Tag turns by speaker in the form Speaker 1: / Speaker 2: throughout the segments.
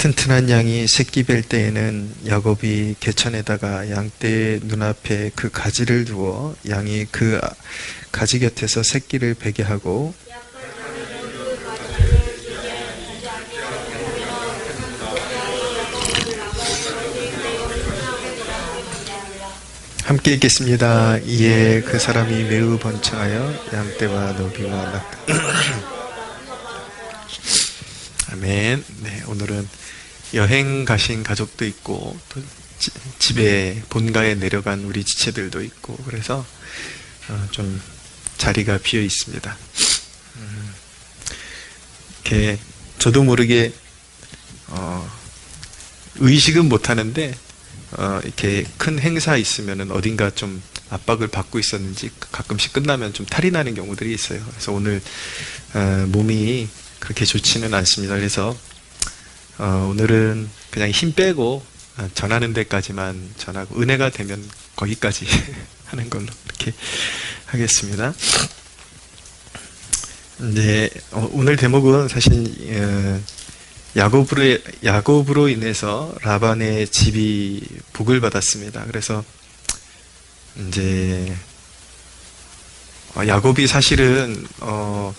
Speaker 1: 튼튼한 양이 새끼 뵐 때에는 야곱이 개천에다가 양떼의 눈앞에 그 가지를 두어 양이 그 아- 가지 곁에서 새끼를 베게 하고 함께 읽겠습니다. 이에 그 사람이 매우 번창하여 양떼와 너비와 낙 아멘. 네, 오늘은 여행 가신 가족도 있고 또 지- 집에 본가에 내려간 우리 지체들도 있고 그래서 어, 좀 자리가 비어 있습니다. 음, 이렇게 저도 모르게 어, 의식은 못 하는데 어, 이렇게 큰 행사 있으면은 어딘가 좀 압박을 받고 있었는지 가끔씩 끝나면 좀 탈이 나는 경우들이 있어요. 그래서 오늘 어, 몸이 그렇게 좋지는 않습니다. 그래서 어, 오늘은 그냥 힘 빼고 어, 전하는 데까지만 전하고 은혜가 되면 거기까지 하는 걸로 이렇게 하겠습니다. 이제 어, 오늘 대목은 사실 어, 야곱으로 야곱으로 인해서 라반의 집이 복을 받았습니다. 그래서 이제 어, 야곱이 사실은 어,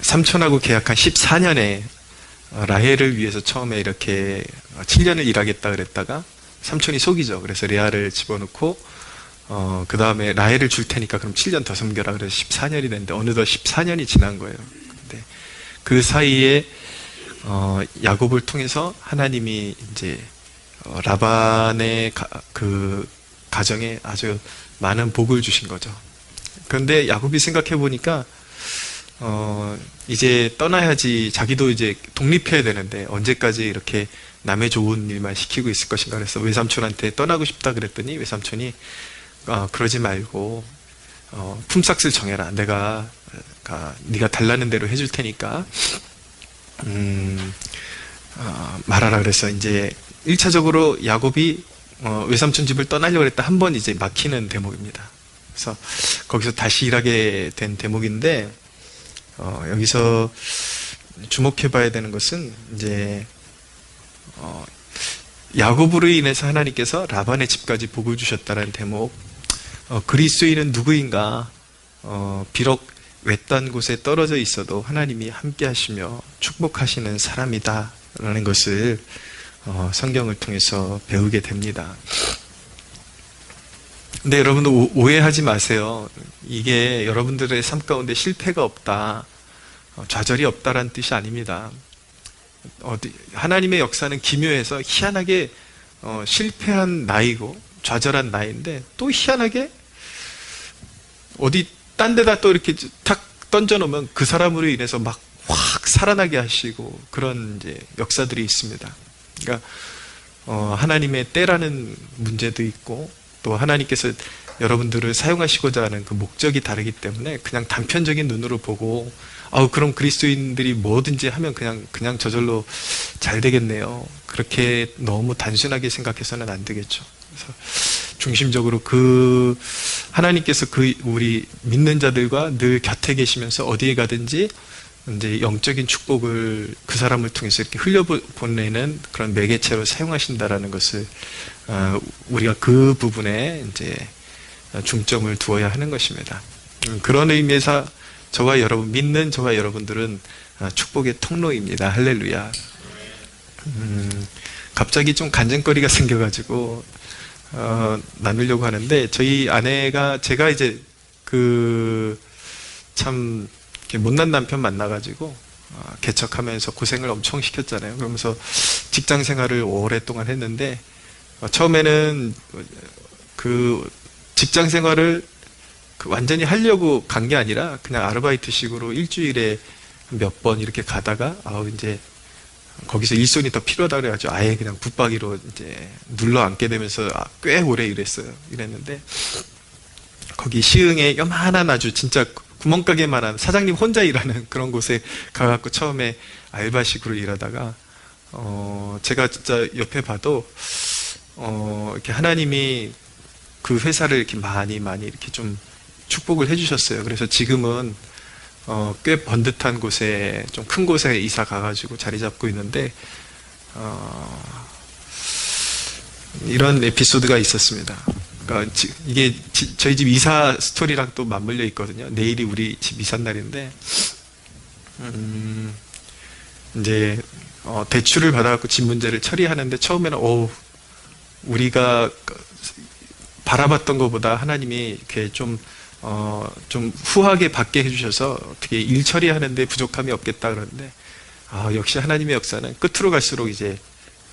Speaker 1: 삼촌하고 계약한 14년에 라헬을 위해서 처음에 이렇게 7년을 일하겠다 그랬다가 삼촌이 속이죠. 그래서 레아를 집어넣고 어, 그 다음에 라헬을 줄 테니까 그럼 7년 더 섬겨라. 그래서 14년이 됐는데 어느덧 14년이 지난 거예요. 근데 그 사이에 어, 야곱을 통해서 하나님이 이제 어, 라반의 가, 그 가정에 아주 많은 복을 주신 거죠. 그런데 야곱이 생각해 보니까 어, 이제 떠나야지 자기도 이제 독립해야 되는데 언제까지 이렇게 남의 좋은 일만 시키고 있을 것인가 그래서 외삼촌한테 떠나고 싶다 그랬더니 외삼촌이 어, 그러지 말고 어, 품삯을 정해라. 내가 가, 네가 달라는 대로 해줄 테니까 음, 어, 말하라 그래서 이제 1차적으로 야곱이 어, 외삼촌 집을 떠나려고 했다 한 번 이제 막히는 대목입니다. 그래서 거기서 다시 일하게 된 대목인데 어, 여기서 주목해 봐야 되는 것은 이제 어, 야곱으로 인해서 하나님께서 라반의 집까지 복을 주셨다는 대목. 어, 그리스도인은 누구인가? 어, 비록 외딴 곳에 떨어져 있어도 하나님이 함께 하시며 축복하시는 사람이다 라는 것을 어, 성경을 통해서 배우게 됩니다. 근데 여러분들 오- 오해하지 마세요. 이게 여러분들의 삶 가운데 실패가 없다, 어, 좌절이 없다라는 뜻이 아닙니다. 어디, 하나님의 역사는 기묘해서 희한하게 어, 실패한 나이고 좌절한 나이인데 또 희한하게 어디 딴 데다 또 이렇게 탁 던져놓으면 그 사람으로 인해서 막 확 살아나게 하시고 그런 이제 역사들이 있습니다. 그러니까 어, 하나님의 때라는 문제도 있고 또 하나님께서 여러분들을 사용하시고자 하는 그 목적이 다르기 때문에 그냥 단편적인 눈으로 보고 아우 그럼 그리스도인들이 뭐든지 하면 그냥 그냥 저절로 잘 되겠네요. 그렇게 너무 단순하게 생각해서는 안 되겠죠. 그래서 중심적으로 그 하나님께서 그 우리 믿는 자들과 늘 곁에 계시면서 어디에 가든지 이제 영적인 축복을 그 사람을 통해서 이렇게 흘려보내는 그런 매개체로 사용하신다라는 것을 어, 우리가 그 부분에 이제 중점을 두어야 하는 것입니다. 음, 그런 의미에서 저와 여러분 믿는 저와 여러분들은 아, 축복의 통로입니다. 할렐루야. 음, 갑자기 좀 간증거리가 생겨가지고 어, 나누려고 하는데 저희 아내가 제가 이제 그참 못난 남편 만나가지고 어, 개척하면서 고생을 엄청 시켰잖아요. 그러면서 직장 생활을 오랫동안 했는데 어, 처음에는 그 직장 생활을 그 완전히 하려고 간 게 아니라 그냥 아르바이트식으로 일주일에 몇 번 이렇게 가다가 아우 이제 거기서 일손이 더 필요하다 그래가지고 아예 그냥 붙박이로 이제 눌러 앉게 되면서 아, 꽤 오래 일했어요. 이랬는데 거기 시흥에 요만한 아주 진짜 구멍가게만 한 사장님 혼자 일하는 그런 곳에 가갖고 처음에 알바식으로 일하다가 어 제가 진짜 옆에 봐도 어 이렇게 하나님이 그 회사를 이렇게 많이 많이 이렇게 좀 축복을 해주셨어요. 그래서 지금은 어, 꽤 번듯한 곳에 좀 큰 곳에 이사 가가지고 자리 잡고 있는데 어, 이런 에피소드가 있었습니다. 그러니까 지- 이게 지- 저희 집 이사 스토리랑 또 맞물려 있거든요. 내일이 우리 집 이사 날인데, 음, 이제 어, 대출을 받아갖고 집 문제를 처리하는데 처음에는 오 우리가 바라봤던 것보다 하나님이 이렇게 좀 어, 좀 후하게 받게 해주셔서 어떻게 일 처리하는데 부족함이 없겠다 그러는데 아, 역시 하나님의 역사는 끝으로 갈수록 이제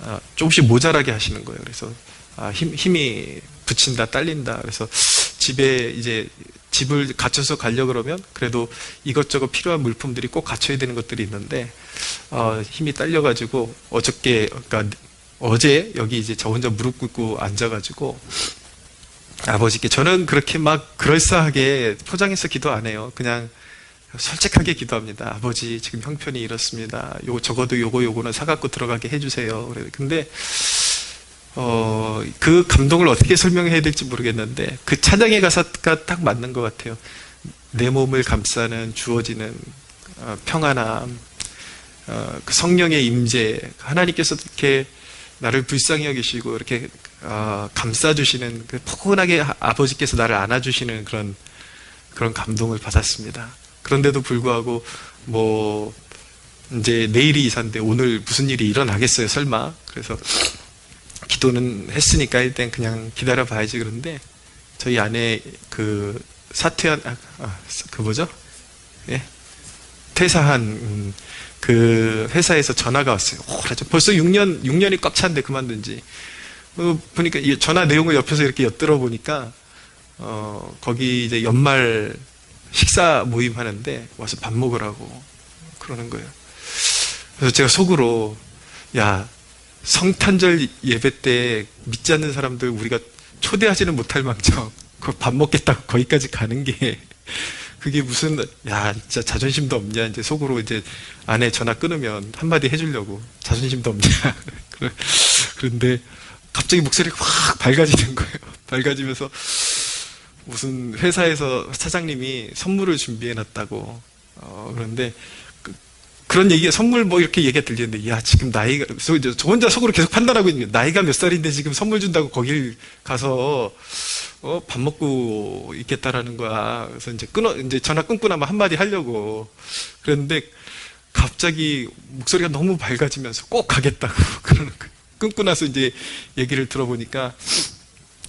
Speaker 1: 아, 조금씩 모자라게 하시는 거예요. 그래서 아, 힘, 힘이 붙인다, 딸린다. 그래서 집에 이제 집을 갖춰서 가려 그러면 그래도 이것저것 필요한 물품들이 꼭 갖춰야 되는 것들이 있는데 어, 힘이 딸려가지고 어저께 그러니까 어제 여기 이제 저 혼자 무릎 꿇고 앉아가지고 아버지께 저는 그렇게 막 그럴싸하게 포장해서 기도 안 해요. 그냥 솔직하게 기도합니다. 아버지 지금 형편이 이렇습니다. 요 적어도 요거 요거는 사갖고 들어가게 해주세요. 근데 어, 그 감동을 어떻게 설명해야 될지 모르겠는데 그 찬양의 가사가 딱 맞는 것 같아요. 내 몸을 감싸는 주어지는 어, 평안함, 어, 그 성령의 임재, 하나님께서 이렇게 나를 불쌍히 여기시고 이렇게 어, 감싸주시는 그 포근하게 아- 아버지께서 나를 안아주시는 그런 그런 감동을 받았습니다. 그런데도 불구하고 뭐 이제 내일이 이사인데 오늘 무슨 일이 일어나겠어요 설마 그래서 기도는 했으니까 일단 그냥 기다려 봐야지 그런데 저희 아내 그 사퇴한 아, 아, 그 뭐죠 예 퇴사한 음, 그 회사에서 전화가 왔어요. 오, 그래서 벌써 6년 6년이 꽉 찼는데 그만둔지 어, 보니까 이 전화 내용을 옆에서 이렇게 엿들어 보니까 어, 거기 이제 연말 식사 모임 하는데 와서 밥 먹으라고 그러는 거예요. 그래서 제가 속으로 야 성탄절 예배 때 믿지 않는 사람들 우리가 초대하지는 못할 망정. 그밥 먹겠다고 거기까지 가는 게 그게 무슨 야 진짜 자존심도 없냐. 이제 속으로 이제 아내 전화 끊으면 한마디 해주려고. 자존심도 없냐. 그런데 갑자기 목소리가 확 밝아지는 거예요. 밝아지면서 무슨 회사에서 사장님이 선물을 준비해 놨다고. 어, 그런데 그, 그런 얘기가 선물 뭐 이렇게 얘기가 들리는데 야 지금 나이가 저 혼자 속으로 계속 판단하고 있는 거예요 나이가 몇 살인데 지금 선물 준다고 거길 가서 어, 밥 먹고 있겠다라는 거야. 그래서 이제 끊어, 이제 전화 끊고 나면 한마디 하려고. 그랬는데 갑자기 목소리가 너무 밝아지면서 꼭 가겠다고 그러는 거예요. 끊고 나서 이제 얘기를 들어보니까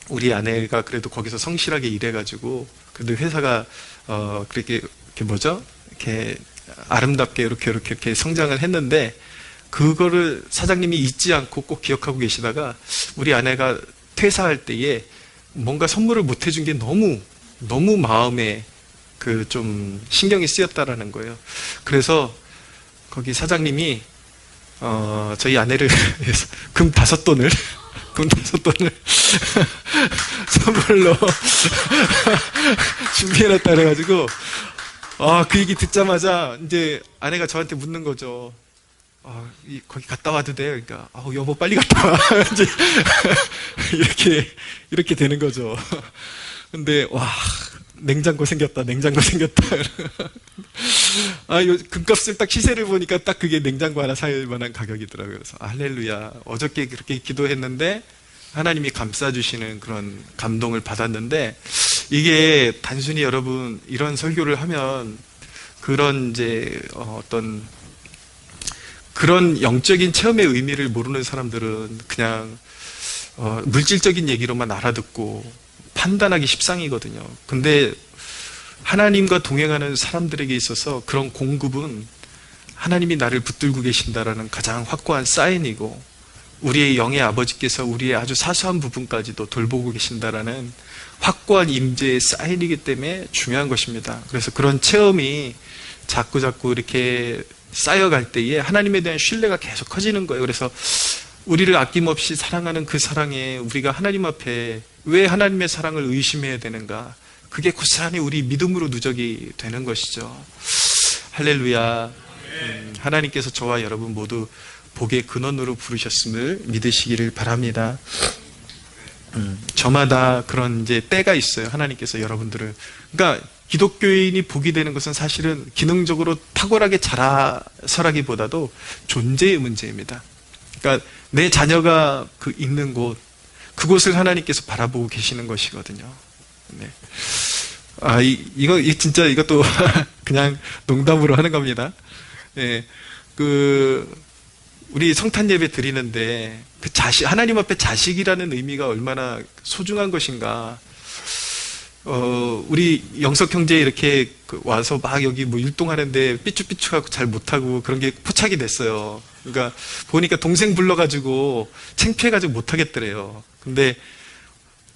Speaker 1: 우리 아내가 그래도 거기서 성실하게 일해가지고 그래도 회사가 어, 그렇게, 이렇게 뭐죠? 이렇게 아름답게 이렇게 이렇게 이렇게 성장을 했는데 그거를 사장님이 잊지 않고 꼭 기억하고 계시다가 우리 아내가 퇴사할 때에 뭔가 선물을 못 해준 게 너무 너무 마음에 그 좀 신경이 쓰였다라는 거예요. 그래서 거기 사장님이 어 저희 아내를 위해서 금 다섯 돈을 금 다섯 돈을 선물로 준비해놨다 그래가지고 아 그 얘기 듣자마자 이제 아내가 저한테 묻는 거죠. 아, 이, 거기 갔다 와도 돼요? 그러니까, 아 여보, 빨리 갔다 와. 이제, 이렇게, 이렇게 되는 거죠. 근데, 와, 냉장고 생겼다, 냉장고 생겼다. 아, 요, 금값을 딱 시세를 보니까 딱 그게 냉장고 하나 살 만한 가격이더라고요. 그래서, 아, 할렐루야. 어저께 그렇게 기도했는데, 하나님이 감싸주시는 그런 감동을 받았는데, 이게 단순히 여러분, 이런 설교를 하면, 그런 이제, 어, 어떤, 그런 영적인 체험의 의미를 모르는 사람들은 그냥 어, 물질적인 얘기로만 알아듣고 판단하기 십상이거든요. 근데 하나님과 동행하는 사람들에게 있어서 그런 공급은 하나님이 나를 붙들고 계신다라는 가장 확고한 사인이고 우리의 영의 아버지께서 우리의 아주 사소한 부분까지도 돌보고 계신다라는 확고한 임재의 사인이기 때문에 중요한 것입니다. 그래서 그런 체험이 자꾸 자꾸 이렇게 쌓여갈 때에 하나님에 대한 신뢰가 계속 커지는 거예요. 그래서 우리를 아낌없이 사랑하는 그 사랑에 우리가 하나님 앞에 왜 하나님의 사랑을 의심해야 되는가? 그게 고스란히 우리 믿음으로 누적이 되는 것이죠. 할렐루야. 음, 하나님께서 저와 여러분 모두 복의 근원으로 부르셨음을 믿으시기를 바랍니다. 음, 저마다 그런 이제 때가 있어요. 하나님께서 여러분들을. 그러니까 기독교인이 복이 되는 것은 사실은 기능적으로 탁월하게 자라서라기보다도 존재의 문제입니다. 그러니까 내 자녀가 그 있는 곳, 그곳을 하나님께서 바라보고 계시는 것이거든요. 네. 아, 이, 이거, 이 진짜 이것도 그냥 농담으로 하는 겁니다. 예, 그, 우리 성탄 예배 드리는데, 그 자식, 하나님 앞에 자식이라는 의미가 얼마나 소중한 것인가. 어, 우리 영석 형제 이렇게 그 와서 막 여기 뭐 율동하는데 삐쭉삐쭉하고 잘 못하고 그런 게 포착이 됐어요. 그러니까 보니까 동생 불러가지고 창피해가지고 못하겠더래요. 근데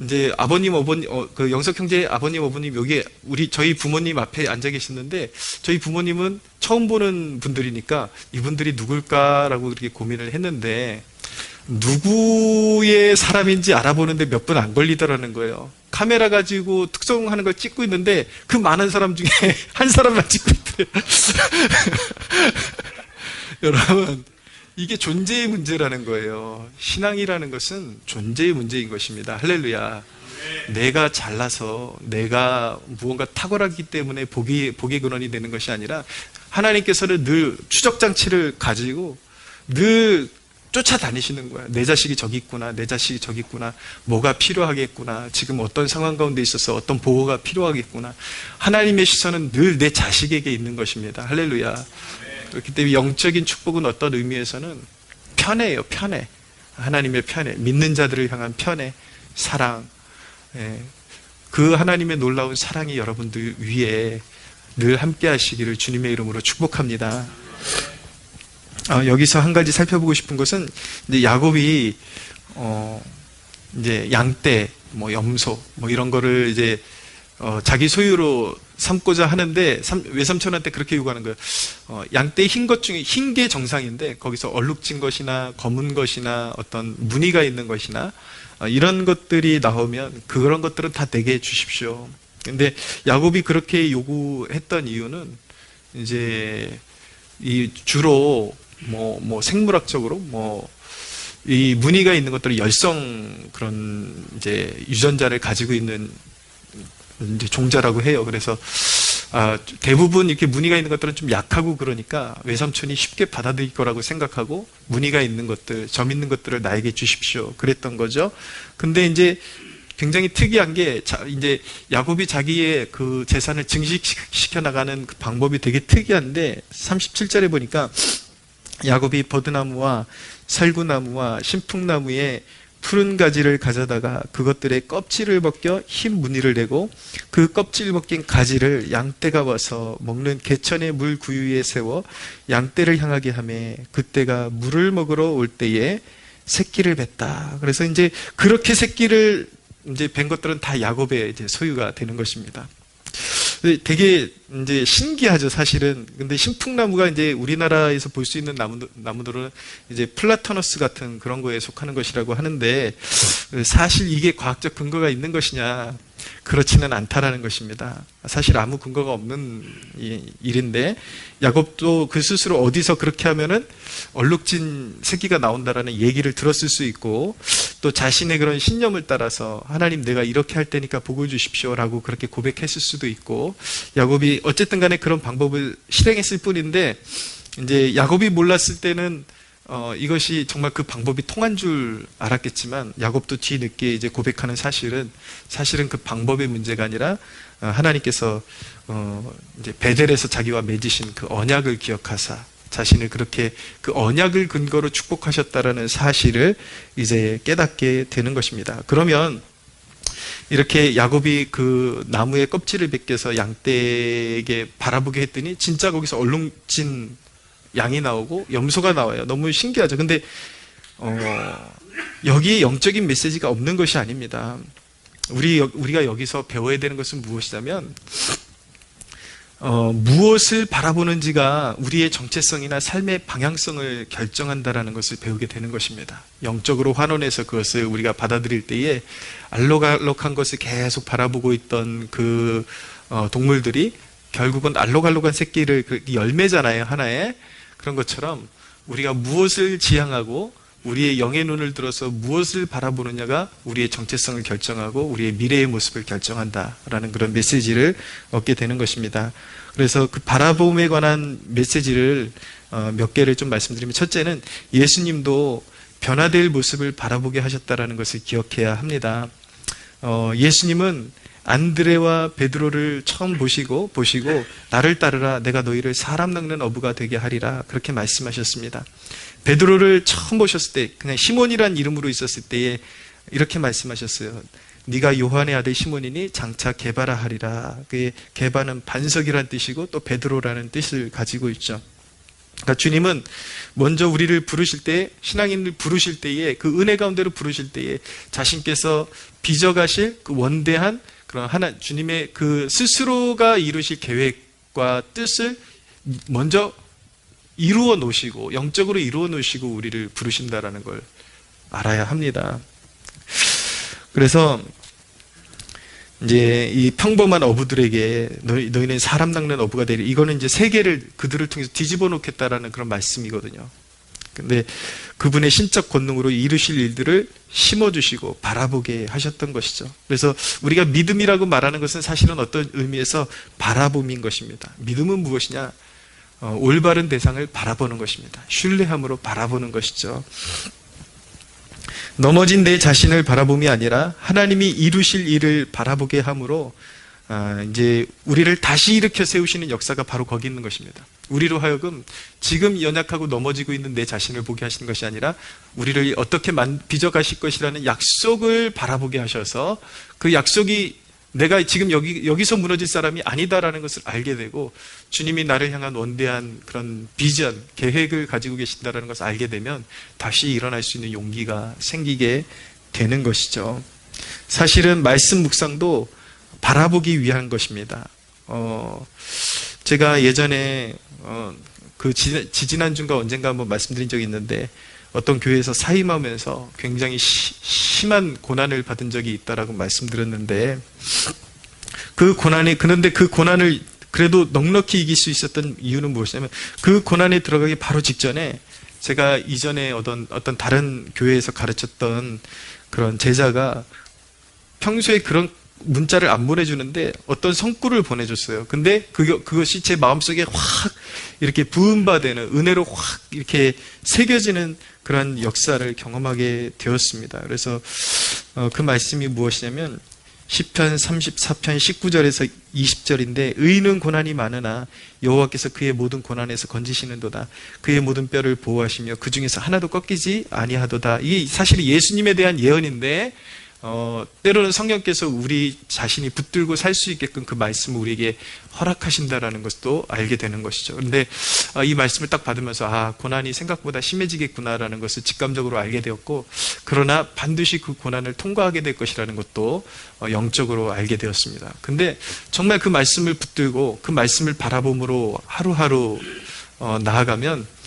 Speaker 1: 이제 아버님, 어버님, 어, 그 영석 형제 아버님, 어버님 여기 우리 저희 부모님 앞에 앉아 계시는데 저희 부모님은 처음 보는 분들이니까 이분들이 누굴까라고 그렇게 고민을 했는데 누구의 사람인지 알아보는데 몇 분 안 걸리더라는 거예요. 카메라 가지고 특성하는 걸 찍고 있는데 그 많은 사람 중에 한 사람만 찍고 있대요. 여러분, 이게 존재의 문제라는 거예요. 신앙이라는 것은 존재의 문제인 것입니다. 할렐루야. 내가 잘나서 내가 무언가 탁월하기 때문에 복이, 복의 근원이 되는 것이 아니라 하나님께서는 늘 추적 장치를 가지고 늘 쫓아다니시는 거야. 내 자식이 저기 있구나. 내 자식이 저기 있구나. 뭐가 필요하겠구나. 지금 어떤 상황 가운데 있어서 어떤 보호가 필요하겠구나. 하나님의 시선은 늘 내 자식에게 있는 것입니다. 할렐루야. 그렇기 때문에 영적인 축복은 어떤 의미에서는 편해요. 편해. 하나님의 편해. 믿는 자들을 향한 편해. 사랑. 예. 그 하나님의 놀라운 사랑이 여러분들 위에 늘 함께 하시기를 주님의 이름으로 축복합니다. 어, 여기서 한 가지 살펴보고 싶은 것은 이제 야곱이 어, 이제 양떼, 뭐 염소, 뭐 이런 거를 이제 어, 자기 소유로 삼고자 하는데 삼- 외삼촌한테 그렇게 요구하는 거예요. 어, 양떼 흰 것 중에 흰 게 정상인데 거기서 얼룩진 것이나 검은 것이나 어떤 무늬가 있는 것이나 어, 이런 것들이 나오면 그런 것들은 다 내게 주십시오. 근데 야곱이 그렇게 요구했던 이유는 이제 이 주로 뭐, 뭐 생물학적으로 뭐 이 무늬가 있는 것들은 열성 그런 이제 유전자를 가지고 있는 이제 종자라고 해요. 그래서 아, 대부분 이렇게 무늬가 있는 것들은 좀 약하고 그러니까 외삼촌이 쉽게 받아들일 거라고 생각하고 무늬가 있는 것들, 점 있는 것들을 나에게 주십시오. 그랬던 거죠. 근데 이제 굉장히 특이한 게 자, 이제 야곱이 자기의 그 재산을 증식시켜 나가는 그 방법이 되게 특이한데 37절에 보니까 야곱이 버드나무와 살구나무와 신풍나무에 푸른 가지를 가져다가 그것들의 껍질을 벗겨 흰 무늬를 내고 그 껍질 벗긴 가지를 양떼가 와서 먹는 개천의 물 구유에 세워 양떼를 향하게 하매 그때가 물을 먹으러 올 때에 새끼를 뱉다. 그래서 이제 그렇게 새끼를 이제 뵌 것들은 다 야곱의 이제 소유가 되는 것입니다. 되게 이제 신기하죠, 사실은. 근데 신풍나무가 이제 우리나라에서 볼 수 있는 나무, 나무들은 이제 플라토너스 같은 그런 거에 속하는 것이라고 하는데 사실 이게 과학적 근거가 있는 것이냐? 그렇지는 않다라는 것입니다. 사실 아무 근거가 없는 이- 일인데 야곱도 그 스스로 어디서 그렇게 하면은 얼룩진 새끼가 나온다라는 얘기를 들었을 수 있고 또 자신의 그런 신념을 따라서 하나님 내가 이렇게 할 테니까 복을 주십시오라고 그렇게 고백했을 수도 있고 야곱이 어쨌든 간에 그런 방법을 실행했을 뿐인데 이제 야곱이 몰랐을 때는 어, 이것이 정말 그 방법이 통한 줄 알았겠지만 야곱도 뒤늦게 이제 고백하는 사실은 사실은 그 방법의 문제가 아니라 어, 하나님께서 어, 이제 베델에서 자기와 맺으신 그 언약을 기억하사 자신을 그렇게 그 언약을 근거로 축복하셨다라는 사실을 이제 깨닫게 되는 것입니다. 그러면 이렇게 야곱이 그 나무의 껍질을 벗겨서 양떼에게 바라보게 했더니 진짜 거기서 얼룩진 양이 나오고 염소가 나와요. 너무 신기하죠. 근데 어, 여기에 영적인 메시지가 없는 것이 아닙니다. 우리 여- 우리가 여기서 배워야 되는 것은 무엇이냐면 어, 무엇을 바라보는지가 우리의 정체성이나 삶의 방향성을 결정한다라는 것을 배우게 되는 것입니다. 영적으로 환원해서 그것을 우리가 받아들일 때에 알록알록한 것을 계속 바라보고 있던 그 어, 동물들이 결국은 알록알록한 새끼를 그 열매잖아요 하나에 그런 것처럼 우리가 무엇을 지향하고 우리의 영의 눈을 들어서 무엇을 바라보느냐가 우리의 정체성을 결정하고 우리의 미래의 모습을 결정한다라는 그런 메시지를 얻게 되는 것입니다. 그래서 그 바라봄에 관한 메시지를 어, 몇 개를 좀 말씀드리면 첫째는 예수님도 변화될 모습을 바라보게 하셨다라는 것을 기억해야 합니다. 어, 예수님은 안드레와 베드로를 처음 보시고 보시고 나를 따르라 내가 너희를 사람 낚는 어부가 되게 하리라 그렇게 말씀하셨습니다. 베드로를 처음 보셨을 때 그냥 시몬이란 이름으로 있었을 때에 이렇게 말씀하셨어요. 네가 요한의 아들 시몬이니 장차 개바라 하리라. 그의 개바는 반석이란 뜻이고 또 베드로라는 뜻을 가지고 있죠. 그러니까 주님은 먼저 우리를 부르실 때 신앙인을 부르실 때에 그 은혜 가운데로 부르실 때에 자신께서 빚어가실 그 원대한 그런 하나 주님의 그 스스로가 이루실 계획과 뜻을 먼저 이루어 놓으시고 영적으로 이루어 놓으시고 우리를 부르신다라는 걸 알아야 합니다. 그래서 이제 이 평범한 어부들에게 너희, 너희는 사람 낚는 어부가 되리. 이거는 이제 세계를 그들을 통해서 뒤집어 놓겠다라는 그런 말씀이거든요. 근데 그분의 신적 권능으로 이루실 일들을 심어주시고 바라보게 하셨던 것이죠. 그래서 우리가 믿음이라고 말하는 것은 사실은 어떤 의미에서 바라봄인 것입니다. 믿음은 무엇이냐? 어, 올바른 대상을 바라보는 것입니다. 신뢰함으로 바라보는 것이죠. 넘어진 내 자신을 바라봄이 아니라 하나님이 이루실 일을 바라보게 함으로 아, 이제 우리를 다시 일으켜 세우시는 역사가 바로 거기 있는 것입니다. 우리로 하여금 지금 연약하고 넘어지고 있는 내 자신을 보게 하시는 것이 아니라 우리를 어떻게 만, 빚어 가실 것이라는 약속을 바라보게 하셔서 그 약속이 내가 지금 여기, 여기서 무너질 사람이 아니다라는 것을 알게 되고 주님이 나를 향한 원대한 그런 비전, 계획을 가지고 계신다라는 것을 알게 되면 다시 일어날 수 있는 용기가 생기게 되는 것이죠. 사실은 말씀 묵상도 바라보기 위한 것입니다. 어, 제가 예전에 어, 그 지, 지난주인가 언젠가 한번 말씀드린 적이 있는데 어떤 교회에서 사임하면서 굉장히 시, 심한 고난을 받은 적이 있다라고 말씀드렸는데 그 고난이 그런데 그 고난을 그래도 넉넉히 이길 수 있었던 이유는 무엇이냐면 그 고난에 들어가기 바로 직전에 제가 이전에 어떤 어떤 다른 교회에서 가르쳤던 그런 제자가 평소에 그런 문자를 안 보내주는데 어떤 성구를 보내줬어요. 근데 그, 그것이 제 마음속에 확 이렇게 부음바되는 은혜로 확 이렇게 새겨지는 그런 역사를 경험하게 되었습니다. 그래서 어, 그 말씀이 무엇이냐면 10편 34편 19절에서 20절인데 의인은 고난이 많으나 여호와께서 그의 모든 고난에서 건지시는도다. 그의 모든 뼈를 보호하시며 그 중에서 하나도 꺾이지 아니하도다. 이게 사실 예수님에 대한 예언인데 어, 때로는 성령께서 우리 자신이 붙들고 살 수 있게끔 그 말씀을 우리에게 허락하신다라는 것도 알게 되는 것이죠. 그런데 어, 이 말씀을 딱 받으면서 아 고난이 생각보다 심해지겠구나라는 것을 직감적으로 알게 되었고 그러나 반드시 그 고난을 통과하게 될 것이라는 것도 어, 영적으로 알게 되었습니다. 근데 정말 그 말씀을 붙들고 그 말씀을 바라봄으로 하루하루 어, 나아가면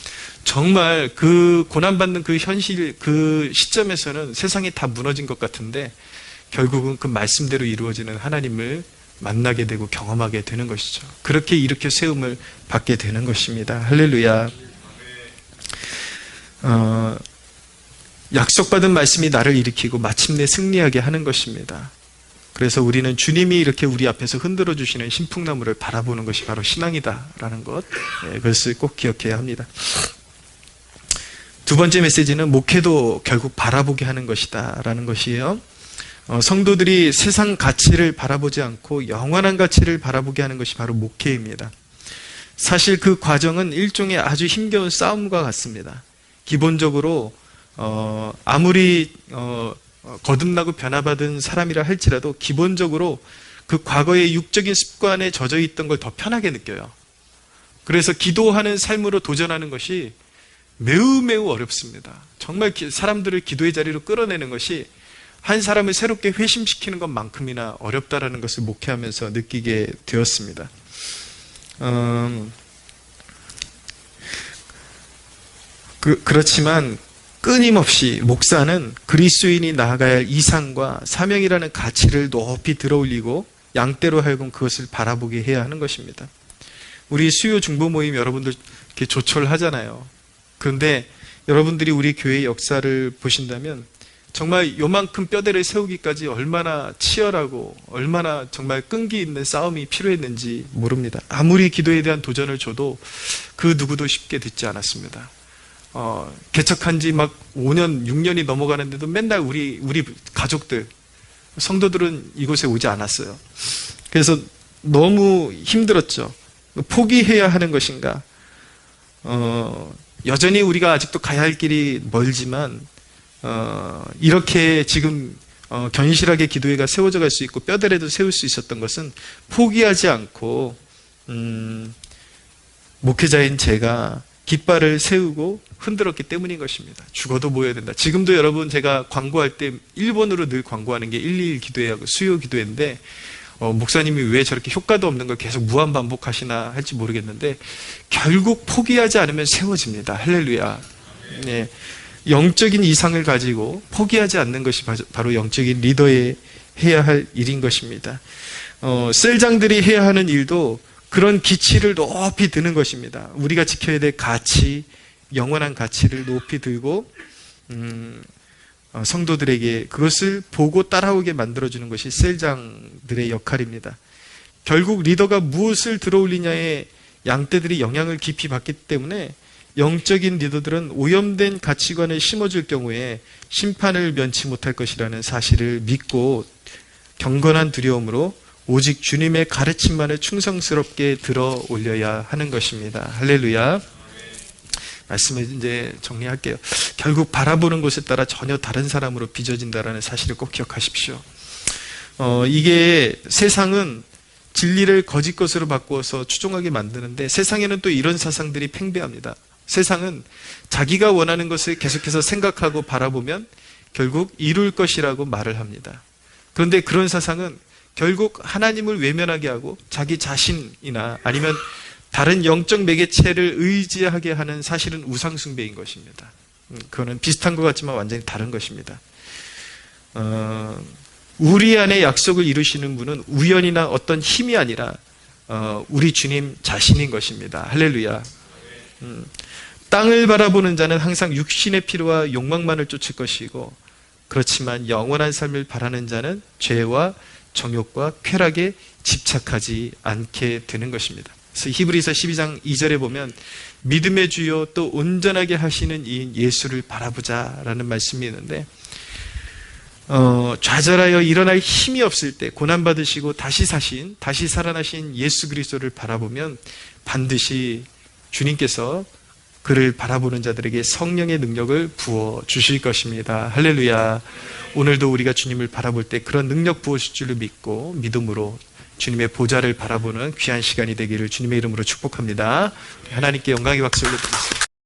Speaker 1: 정말 그 고난받는 그 현실, 그 시점에서는 세상이 다 무너진 것 같은데 결국은 그 말씀대로 이루어지는 하나님을 만나게 되고 경험하게 되는 것이죠. 그렇게 이렇게 세움을 받게 되는 것입니다. 할렐루야. 어, 약속받은 말씀이 나를 일으키고 마침내 승리하게 하는 것입니다. 그래서 우리는 주님이 이렇게 우리 앞에서 흔들어 주시는 신풍나무를 바라보는 것이 바로 신앙이다라는 것, 예, 그것을 꼭 기억해야 합니다. 두 번째 메시지는 목회도 결국 바라보게 하는 것이다 라는 것이에요. 어, 성도들이 세상 가치를 바라보지 않고 영원한 가치를 바라보게 하는 것이 바로 목회입니다. 사실 그 과정은 일종의 아주 힘겨운 싸움과 같습니다. 기본적으로 어, 아무리 어, 거듭나고 변화받은 사람이라 할지라도 기본적으로 그 과거의 육적인 습관에 젖어 있던 걸 더 편하게 느껴요. 그래서 기도하는 삶으로 도전하는 것이 매우 매우 어렵습니다. 정말 사람들을 기도의 자리로 끌어내는 것이 한 사람을 새롭게 회심시키는 것만큼이나 어렵다라는 것을 목회하면서 느끼게 되었습니다. 음, 그, 그렇지만 끊임없이 목사는 그리스도인이 나아가야 할 이상과 사명이라는 가치를 높이 들어올리고 양떼로 하여금 그것을 바라보게 해야 하는 것입니다. 우리 수요 중보 모임 여러분들 이렇게 조촐하잖아요. 그런데 여러분들이 우리 교회의 역사를 보신다면 정말 요만큼 뼈대를 세우기까지 얼마나 치열하고 얼마나 정말 끈기 있는 싸움이 필요했는지 모릅니다. 아무리 기도에 대한 도전을 줘도 그 누구도 쉽게 듣지 않았습니다. 어, 개척한 지 막 5년, 6년이 넘어가는데도 맨날 우리, 우리 가족들, 성도들은 이곳에 오지 않았어요. 그래서 너무 힘들었죠. 포기해야 하는 것인가? 어, 여전히 우리가 아직도 가야 할 길이 멀지만, 어, 이렇게 지금 어, 견실하게 기도회가 세워져 갈 수 있고 뼈대라도 세울 수 있었던 것은 포기하지 않고 음, 목회자인 제가 깃발을 세우고 흔들었기 때문인 것입니다. 죽어도 모여야 된다. 지금도 여러분 제가 광고할 때 일본어로 늘 광고하는 게121 기도회하고 수요 기도회인데 어, 목사님이 왜 저렇게 효과도 없는 걸 계속 무한 반복하시나 할지 모르겠는데 결국 포기하지 않으면 세워집니다. 할렐루야. 네. 영적인 이상을 가지고 포기하지 않는 것이 바- 바로 영적인 리더의 해야 할 일인 것입니다. 어, 셀장들이 해야 하는 일도 그런 기치를 높이 드는 것입니다. 우리가 지켜야 될 가치, 영원한 가치를 높이 들고 음, 어, 성도들에게 그것을 보고 따라오게 만들어주는 것이 셀장들의 역할입니다. 결국 리더가 무엇을 들어올리냐에 양떼들이 영향을 깊이 받기 때문에 영적인 리더들은 오염된 가치관을 심어줄 경우에 심판을 면치 못할 것이라는 사실을 믿고 경건한 두려움으로 오직 주님의 가르침만을 충성스럽게 들어 올려야 하는 것입니다. 할렐루야. 말씀을 이제 정리할게요. 결국 바라보는 곳에 따라 전혀 다른 사람으로 빚어진다라는 사실을 꼭 기억하십시오. 어, 이게 세상은 진리를 거짓 것으로 바꾸어서 추종하게 만드는데 세상에는 또 이런 사상들이 팽배합니다. 세상은 자기가 원하는 것을 계속해서 생각하고 바라보면 결국 이룰 것이라고 말을 합니다. 그런데 그런 사상은 결국 하나님을 외면하게 하고 자기 자신이나 아니면 다른 영적 매개체를 의지하게 하는 사실은 우상숭배인 것입니다. 음, 그거는 비슷한 것 같지만 완전히 다른 것입니다. 어, 우리 안에 약속을 이루시는 분은 우연이나 어떤 힘이 아니라 어, 우리 주님 자신인 것입니다. 할렐루야. 음, 땅을 바라보는 자는 항상 육신의 필요와 욕망만을 쫓을 것이고 그렇지만 영원한 삶을 바라는 자는 죄와 정욕과 쾌락에 집착하지 않게 되는 것입니다. 그래서 히브리서 12장 2절에 보면 믿음의 주요 또 온전하게 하시는 이인 예수를 바라보자라는 말씀이 있는데 어, 좌절하여 일어날 힘이 없을 때 고난 받으시고 다시 사신 다시 살아나신 예수 그리스도를 바라보면 반드시 주님께서 그를 바라보는 자들에게 성령의 능력을 부어 주실 것입니다. 할렐루야. 오늘도 우리가 주님을 바라볼 때 그런 능력 부어 주실 줄을 믿고 믿음으로 주님의 보좌를 바라보는 귀한 시간이 되기를 주님의 이름으로 축복합니다. 하나님께 영광의 박수 올려드리겠습니다.